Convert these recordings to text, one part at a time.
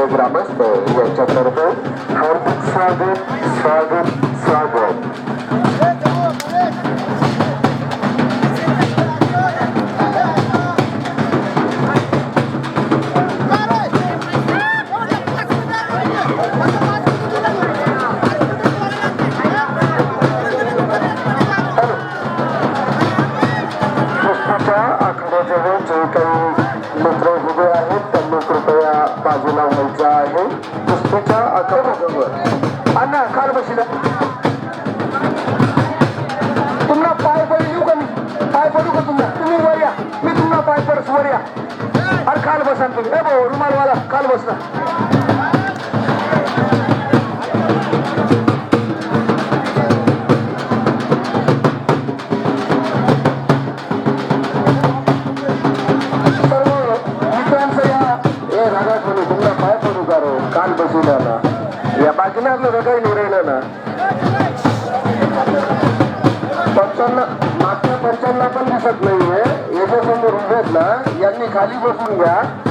सर्व ग्रामस्थ यांच्यातर्फे हार्दिक स्वागत ಗೋವಿಂದ ಅಕ್ಕಪಕ್ಕವರು ಅಣ್ಣ ಕಾಲು ಬಸಿದ तुम्हाला पाय पड येऊ का मी? पाय पडू का तुम्हाला? तुम्ही वर या. मी तुम्हाला पाय पडस वर या. अरे काल बसा तुम्ही. ए भाऊ रुमालवाला काल बसला शकत नाहीये. यशस्वी भेटला यांनी खाली बसून घ्या.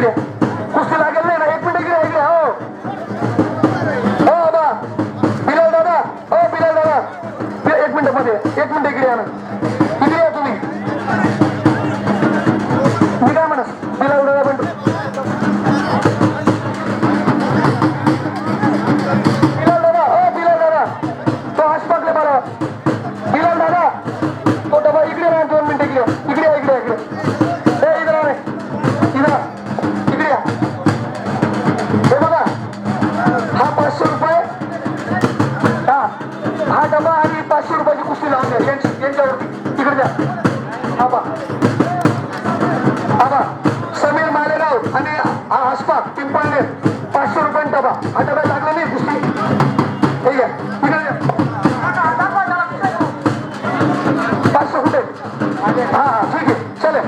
Thank you. डबा पिंपळनेर पाचशे रुपयांनी डबा हा डबा लागला नाही? दुसरी. ठीक आहे. पाचशे कुठे? हा हा ठीक आहे. चले.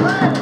Hey!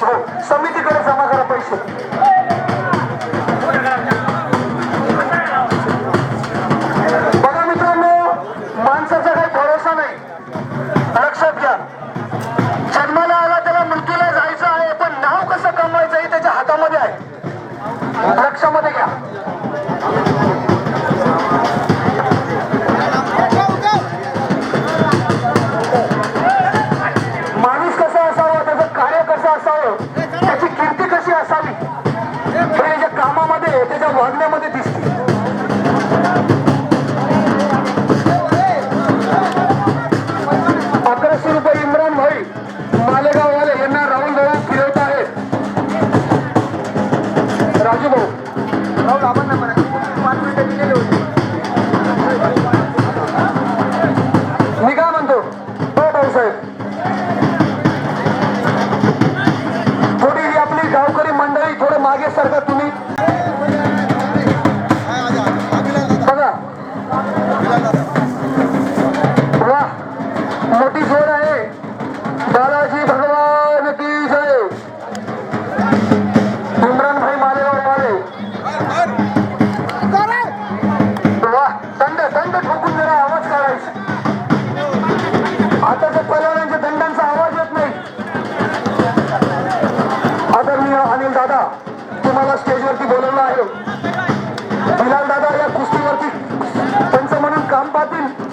समितीकडे जमा करा पैसे. आहे दादा या कुस्तीवरती. त्यांचं म्हणून काम पाहतील.